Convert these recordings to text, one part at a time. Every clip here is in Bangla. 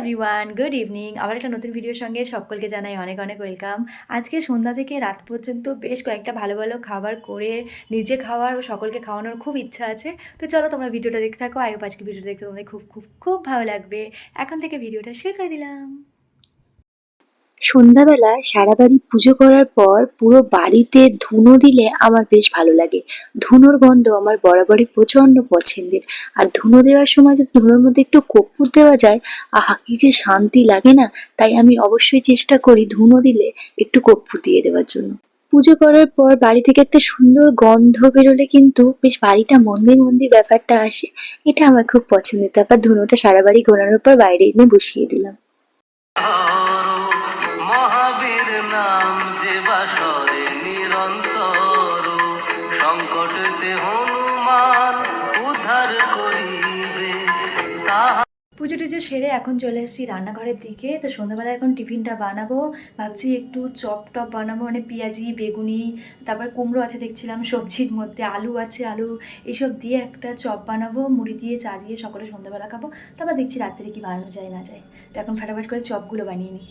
এভরিওয়ান গুড ইভিনিং আবার একটা নতুন ভিডিওর সঙ্গে সকলকে জানাই অনেক অনেক ওয়েলকাম আজকে সন্ধ্যা থেকে রাত পর্যন্ত বেশ কয়েকটা ভালো ভালো খাবার করে নিজে খাওয়ার ও সকলকে খাওয়ানোর খুব ইচ্ছা আছে। তো চলো তোমরা ভিডিওটা দেখতে থাকো। আয়ো আজকে ভিডিও দেখতে তোমাদের খুব খুব খুব ভালো লাগবে। এখন থেকে ভিডিওটা শেয়ার করে দিলাম। সন্ধ্যাবেলা সারা বাড়ি পুজো করার পর পুরো বাড়িতে ধুনো দিলে আমার বেশ ভালো লাগে। ধুনোর গন্ধ আমার বরাবরই প্রচণ্ড পছন্দের। আর ধুনো দেওয়ার সময় যদি ধুনোর মধ্যে একটু কর্পূর দেওয়া যায়, আহা, কি যে শান্তি লাগে না। তাই আমি অবশ্যই চেষ্টা করি ধুনো দিলে একটু কর্পূর দিয়ে দেওয়ার জন্য। পুজো করার পর বাড়ি থেকে একটা সুন্দর গন্ধ বেরোলে কিন্তু বেশ বাড়িটা মন্দির মন্দির ব্যাপারটা আসে। এটা আমার খুব পছন্দের। তারপর ধুনোটা সারা বাড়ি ঘোরানোর পর বাইরে এনে বসিয়ে দিলাম। টুজো সেরে এখন চলে এসেছি রান্নাঘরের দিকে। তো সন্ধ্যাবেলা এখন টিফিনটা বানাবো। ভাবছি একটু চপ টপ বানাবো মানে পেঁয়াজি, বেগুনি, তারপর কুমড়ো আছে দেখছিলাম, সবজির মধ্যে আলু আছে, আলু এইসব দিয়ে একটা চপ বানাবো, মুড়ি দিয়ে, চা দিয়ে, সকলে সন্ধ্যাবেলা খাব। তারপর দেখছি রাত্রে কি বানানো যায়, না যায়। তো এখন ফাটাফাট করে চপগুলো বানিয়ে নিই।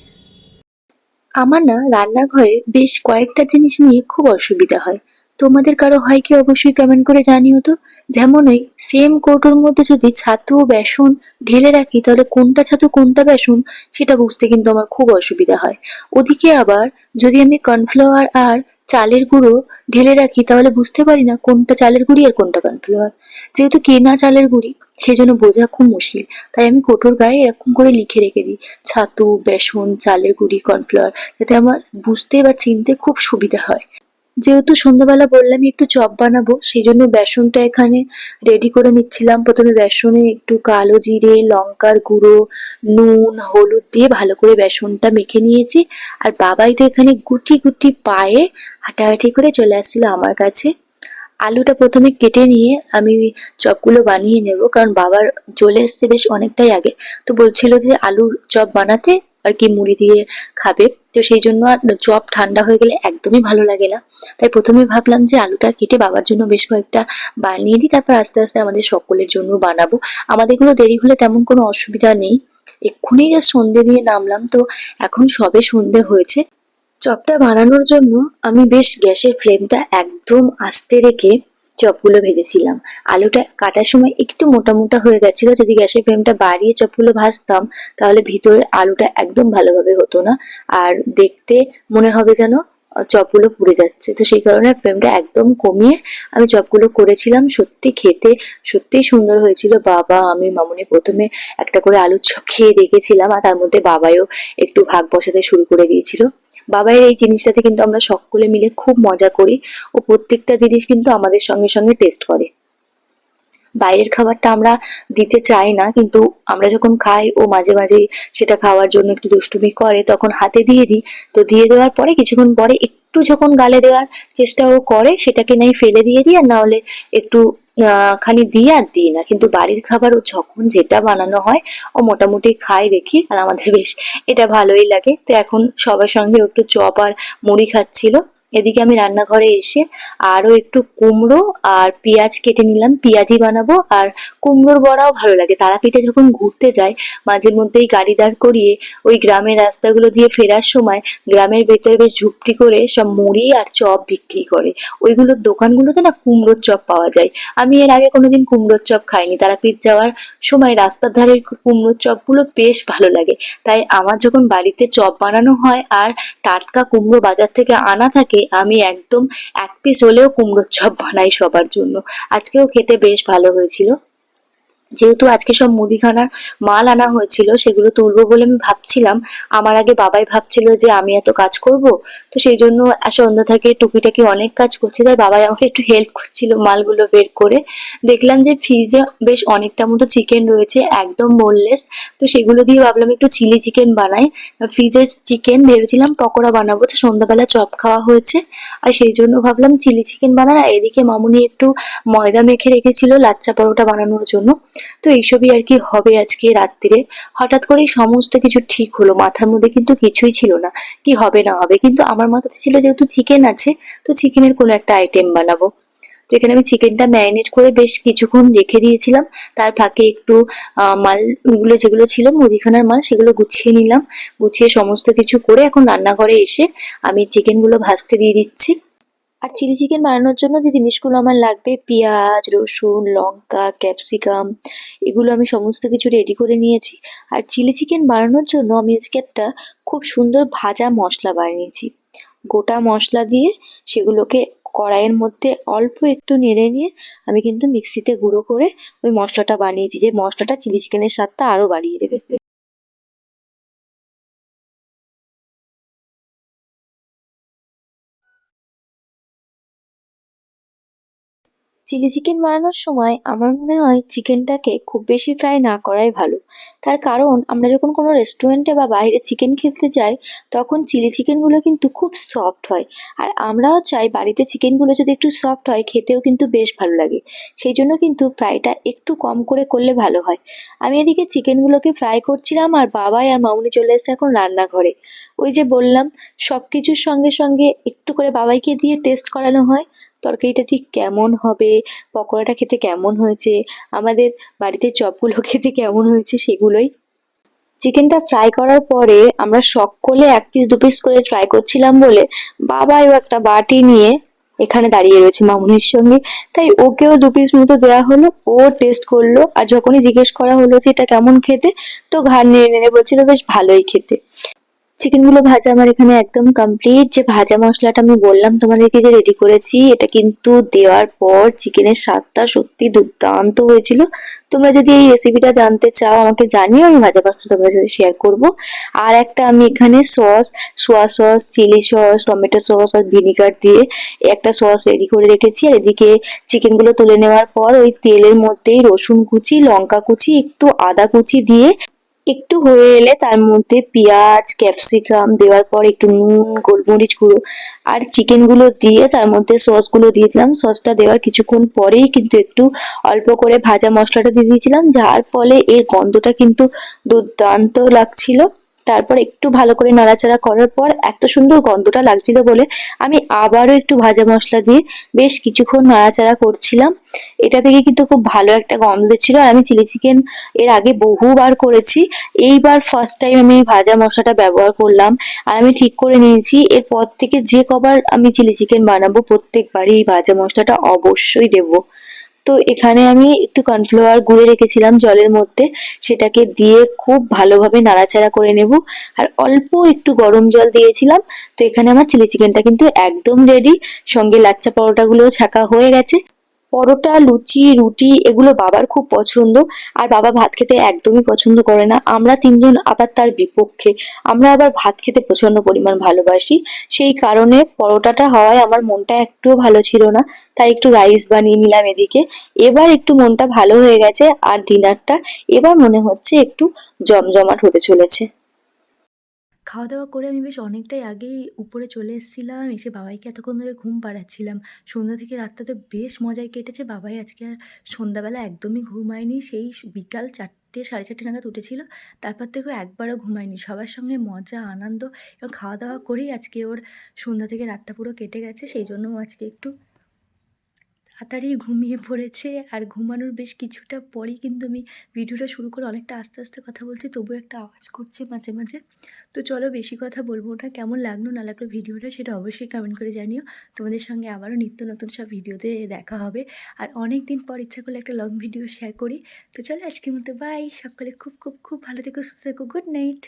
আমার না রান্নাঘরে বেশ কয়েকটা জিনিস নিয়ে খুব অসুবিধা হয়। তোমাদের কারও হয় কি অবশ্যই কমেন্ট করে জানিও তো। যেমন ওই সেম কৌটোর মধ্যে যদি ছাতু ও বেসন ঢেলে রাখি, তাহলে কোনটা ছাতু, কোনটা বেসন, সেটা বুঝতে কিন্তু আমার খুব অসুবিধা হয়। ওদিকে আবার যদি আমি কর্নফ্লাওয়ার আর চালের গুঁড়ো ঢেলে রাখি, তাহলে বুঝতে পারি না কোনটা চালের গুঁড়ি আর কোনটা কর্নফ্লাওয়ার যেহেতু কেনা চালের গুঁড়ি, সেজন্য বোঝা খুব মুশকিল। তাই আমি কোটোর গায়ে এরকম করে লিখে রেখে দিই, ছাতু, বেসন, চালের গুঁড়ি কর্নফ্লাওয়ার যাতে আমার বুঝতে বা চিনতে খুব সুবিধা হয়। যেহেতু সন্ধ্যাবেলা বললাম একটু চপ বানাবো সেই জন্য বেসনটা এখানে রেডি করে নিচ্ছিলাম। প্রথমে বেসনে একটু কালো জিরে, লঙ্কার গুঁড়ো, নুন, হলুদ দিয়ে ভালো করে বেসনটা মেখে নিয়েছি। আর বাবাই তো এখানে গুটি গুটি পায়ে হাঁটাহাঁটি করে চলে আসছিল আমার কাছে। আলুটা প্রথমে কেটে নিয়ে আমি চপগুলো বানিয়ে নেব, কারণ বাবার চলে এসছে বেশ অনেকটাই আগে। তো বলছিল যে আলুর চপ বানাতে আর কি মুড়ি দিয়ে খাবে। তো সেই জন্য আর চপ ঠান্ডা হয়ে গেলে একদমই ভালো লাগে না। তাই প্রথমে ভাবলাম যে আলুটা কেটে বাবার জন্য বেশ কয়েকটা বানিয়ে দিই, তারপর আস্তে আস্তে আমাদের সকলের জন্য বানাবো। আমাদেরগুলো দেরি হলে তেমন কোনো অসুবিধা নেই। এক্ষুনি জাস্ট সন্ধে দিয়ে নামলাম, তো এখন সবে সন্ধে হয়েছে। চপটা বানানোর জন্য আমি বেশ গ্যাসের ফ্লেমটা একদম আস্তে রেখে চপগুলো ভেজেছিলাম। আলুটা কাটার সময় একটু মোটা মোটা হয়ে গেছিল। যদি গ্যাসের ফ্লেমটা বাড়িয়ে চপগুলো ভাজতাম, তাহলে ভিতরে আলুটা একদম ভালোভাবে হতো না। আর দেখতে মনে হবে যেন চপগুলো পুড়ে যাচ্ছে। তো সেই কারণে ফ্লেমটা একদম কমিয়ে আমি চপগুলো করেছিলাম। সত্যি খেতে সত্যিই সুন্দর হয়েছিল। বাবা, আমি, মামুনি প্রথমে একটা করে আলুর চপ খেয়ে দেখেছিলাম। আর তার মধ্যে বাবাইও একটু ভাগ বসাতে শুরু করে দিয়েছিল। বাবাইয়ের এই জিনিসটাতে কিন্তু আমরা সকলে মিলে খুব মজা করি ও প্রত্যেকটা জিনিস কিন্তু আমাদের সঙ্গে সঙ্গে টেস্ট করে। বাইরের খাবারটা আমরা দিতে চাই না, কিন্তু আমরা যখন খাই, ও মাঝে মাঝে সেটা খাওয়ার জন্য একটু দুষ্টুমি করে, তখন হাতে দিয়ে দিই। তো দিয়ে দেওয়ার পরে, কিছুক্ষণ পরে একটু যখন গালে দেওয়ার চেষ্টা ও করে, সেটাকে নাই ফেলে দিয়ে দিই, আর না হলে একটু খানি দিয়ে আর দিই না। কিন্তু বাড়ির খাবার ও যখন যেটা বানানো হয়, ও মোটামুটি খাই দেখি, আর আমাদের বেশ এটা ভালোই লাগে। তো এখন সবার সঙ্গে একটু চপ আর মুড়ি খাচ্ছিল। এদিকে আমি রান্নাঘরে এসে আরও একটু কুমড়ো আর পেঁয়াজ কেটে নিলাম পেঁয়াজি বানাবো আর কুমড়োর বড়াও ভালো লাগে। তারাপীঠে যখন ঘুরতে যাই, মাঝে মধ্যেই গাড়ি দাঁড় করিয়ে ওই গ্রামের রাস্তাগুলো দিয়ে ফেরার সময় গ্রামের ভেতরে বেশ ঝুপড়ি করে সব মুড়ি আর চপ বিক্রি করে। ওইগুলোর দোকানগুলোতে না কুমড়োর চপ পাওয়া যায়। আমি এর আগে কোনোদিন কুমড়োর চপ খাইনি। তারাপীঠ যাওয়ার সময় রাস্তার ধারে কুমড়োর চপগুলো বেশ ভালো লাগে। তাই আমার যখন বাড়িতে চপ বানানো হয় আর টাটকা কুমড়ো বাজার থেকে আনা থাকে আমি একদম এক পিস হলেও কুমড়োর চপ বানাই সবার জন্য। আজকেও খেতে বেশ ভালো হয়েছিল। যেহেতু আজকে সব মুদিখানার মাল আনা হয়েছিল, সেগুলো তুলবো বলে আমি ভাবছিলাম। আমার আগে বাবাই ভাবছিল যে আমি এত কাজ করব, তো সেই জন্য সন্ধ্যা থেকে টুকিটাকি অনেক কাজ করছে। তাই বাবাই আমাকে একটু হেল্প করছিল মালগুলো বের করে। দেখলাম যে ফ্রিজে বেশ অনেকটা মতো চিকেন রয়েছে, একদম বোনলেস তো সেগুলো দিয়ে ভাবলাম একটু চিলি চিকেন বানাই। ফ্রিজের চিকেন ভেবেছিলাম পকোড়া বানাবো, তো সন্ধ্যাবেলা চপ খাওয়া হয়েছে। আর সেই জন্য ভাবলাম চিলি চিকেন বানান এদিকে মামুনি একটু ময়দা মেখে রেখেছিল লাচ্চা পরোটা বানানোর জন্য। তো এইসবই আর কি হবে আজকে রাত্রিরে। হঠাৎ করেই সমস্ত কিছু ঠিক হলো, মাথার মধ্যে কিন্তু কিছুই ছিল না, কি হবে না হবে। কিন্তু আমার মাথাতে ছিল যেহেতু চিকেন আছে, তো চিকেনের কোনো একটা আইটেম বানাবো। তো এখানে আমি চিকেনটা ম্যারিনেট করে বেশ কিছুক্ষণ রেখে দিয়েছিলাম। তার ফাঁকে একটু মালগুলো যেগুলো ছিল, মুদিখানার মাল, সেগুলো গুছিয়ে নিলাম। গুছিয়ে সমস্ত কিছু করে এখন রান্নাঘরে এসে আমি চিকেনগুলো ভাজতে দিয়ে দিচ্ছি। আর চিলি চিকেন বানানোর জন্য যে জিনিসগুলো আমার লাগবে, পেঁয়াজ, রসুন, লঙ্কা, ক্যাপসিকাম, এগুলো আমি সমস্ত কিছু রেডি করে নিয়েছি। আর চিলি চিকেন বানানোর জন্য আমি আজকে একটা খুব সুন্দর ভাজা মশলা বানিয়েছি। গোটা মশলা দিয়ে সেগুলোকে কড়াইয়ের মধ্যে অল্প একটু নেড়ে নিয়ে আমি কিন্তু মিক্সিতে গুঁড়ো করে ওই মশলাটা বানিয়েছি। যে মশলাটা চিলি চিকেনের স্বাদটা আরও বাড়িয়ে দেবে। চিলি চিকেন বানানোর সময় আমার মনে হয় চিকেনটাকে খুব বেশি ফ্রাই না করাই ভালো। তার কারণ, আমরা যখন কোনো রেস্টুরেন্টে বা বাইরে চিকেন খেতে যাই, তখন চিলি চিকেনগুলো কিন্তু খুব সফট হয়। আর আমরাও চাই বাড়িতে চিকেনগুলো যদি একটু সফট হয়, খেতেও কিন্তু বেশ ভালো লাগে। সেই জন্য কিন্তু ফ্রাইটা একটু কম করে করলে ভালো হয়। আমি এদিকে চিকেনগুলোকে ফ্রাই করছিলাম আর বাবাই আর মামুনি চলে এসেছে এখন রান্নাঘরে। ওই যে বললাম সব কিছুর সঙ্গে সঙ্গে একটু করে বাবাইকে দিয়ে টেস্ট করানো হয়। তরকারিটা ঠিক কেমন হবে? পকোড়াটা খেতে কেমন হয়েছে? আমাদের বাড়িতে চপগুলো খেতে কেমন হয়েছে সেগুলোই। চিকেনটা ফ্রাই করার পরে আমরা সকলে এক পিস দু পিস করে ট্রাই করছিলাম বলে বাবাও একটা বাটি নিয়ে এখানে দাঁড়িয়ে রয়েছে মামুনির সঙ্গে। তাই ওকেও দু পিস মতো দেওয়া হলো। ও টেস্ট করল আর যখনই জিজ্ঞেস করা হলো যে এটা কেমন খেতে, তো ঘাড় নেড়ে নেড়ে বলছিল, বেশ ভালোই খেতে। চিকেনগুলো ভাজা আমার এখানে একদম কমপ্লিট যে ভাজা মশলাটা আমি বললাম তোমাদেরকে যে রেডি করেছি, এটা কিন্তু দেওয়ার পর চিকেনের স্বাদটা সত্যি দুর্দান্ত হয়েছিল। তোমরা যদি এই রেসিপিটা জানতে চাও, আমাকে জানিও, আমি ভাজা মশলা তোমাদের সাথে শেয়ার করব। আর একটা আমি এখানে sauce soya sauce chilli sauce tomato sauce আর ভিনিগার দিয়ে একটা সস রেডি করে রেখেছি। আর এদিকে চিকেনগুলো তুলে নেওয়ার পর ওই তেলের মধ্যেই রসুন কুচি, লঙ্কা কুচি, একটু আদা কুচি দিয়ে একটু হয়ে এলে তার মধ্যে পেঁয়াজ, ক্যাপসিকাম দেওয়ার পর একটু নুন, গোলমরিচ গুঁড়ো আর চিকেনগুলো দিয়ে তার মধ্যে সসগুলো দিয়ে দিলাম। সসটা দেওয়ার কিছুক্ষণ পরেই কিন্তু একটু অল্প করে ভাজা মশলাটা দিয়ে দিয়েছিলাম, যার ফলে এর গন্ধটা কিন্তু দুর্দান্ত লাগছিল। তারপর একটু ভালো করে নাড়াচাড়া করার পর এত সুন্দর গন্ধটা লাগছিল বলে আমি আবারও একটু ভাজা মশলা দিয়ে বেশ কিছুক্ষণ নাড়াচাড়া করছিলাম। এটা থেকে কিন্তু খুব ভালো একটা গন্ধ দিচ্ছিল। আর আমি চিলি চিকেন এর আগে বহুবার করেছি। এইবার ফার্স্ট টাইম আমি ভাজা মশলাটা ব্যবহার করলাম। আর আমি ঠিক করে নিয়েছি। এরপর থেকে যে কবার আমি চিলি চিকেন বানাবো প্রত্যেকবারই এই ভাজা মশলাটা অবশ্যই দেবো। তো এখানে আমি একটু কর্নফ্লাওয়ার গুলে রেখেছিলাম জলের মধ্যে। সেটাকে দিয়ে খুব ভালোভাবে নাড়াচাড়া করে নেব। আর অল্প একটু গরম জল দিয়েছিলাম। তো এখানে আমার চিলি চিকেনটা কিন্তু একদম রেডি সঙ্গে লাচ্চা পরোটাগুলোও ছাকা হয়ে গেছে। পরোটা, লুচি, রুটি এগুলো বাবার খুব পছন্দ। আর বাবা ভাত খেতে একদমই পছন্দ করে না। আমরা তিনজন আবার তার বিপক্ষে। আমরা আবার ভাত খেতে প্রচণ্ড পরিমাণ ভালোবাসি। সেই কারণে পরোটাটা হওয়ায় আমার মনটা একটুও ভালো ছিল না। তাই একটু রাইস বানিয়ে নিলাম এদিকে। এবার একটু মনটা ভালো হয়ে গেছে আর ডিনারটা এবার মনে হচ্ছে একটু জমজমাট হতে চলেছে। খাওয়া দাওয়া করে আমি বেশ অনেকটাই আগেই উপরে চলে এসেছিলাম, এসে বাবাইকে এতক্ষণ ধরে ঘুম পাড়াচ্ছিলাম। সন্ধ্যা থেকে রাতটা তো বেশ মজায় কেটেছে, বাবাই আজকে আর সন্ধ্যাবেলা একদমই ঘুমায়নি। সেই বিকাল চারটে, সাড়ে চারটে নাগাদ উঠেছিল, তারপর থেকেও একবারও ঘুমায়নি। সবার সঙ্গে মজা, আনন্দ এবং খাওয়া দাওয়া করেই আজকে ওর সন্ধ্যা থেকে রাতটা পুরো কেটে গেছে, সেই জন্য আজকে একটু তাড়াতাড়ি ঘুমিয়ে পড়েছে আর ঘুমানোর বেশ কিছুটা পরেই কিন্তু আমি ভিডিওটা শুরু করে অনেকটা আস্তে আস্তে কথা বলছি, তবুও একটা আওয়াজ করছে মাঝে মাঝে। তো চলো বেশি কথা বলব না, কেমন লাগল না লাগল ভিডিওটা সেটা অবশ্যই কমেন্ট করে জানিও। তোমাদের সঙ্গে আবারও নিত্য নতুন সব ভিডিওতে দেখা হবে। আর অনেক দিন পর ইচ্ছা করলে একটা লং ভিডিও শেয়ার করি। তো চলো আজকের মতো বাই সকলে খুব খুব খুব ভালো থেকো, সুস্থ থেকো গুড নাইট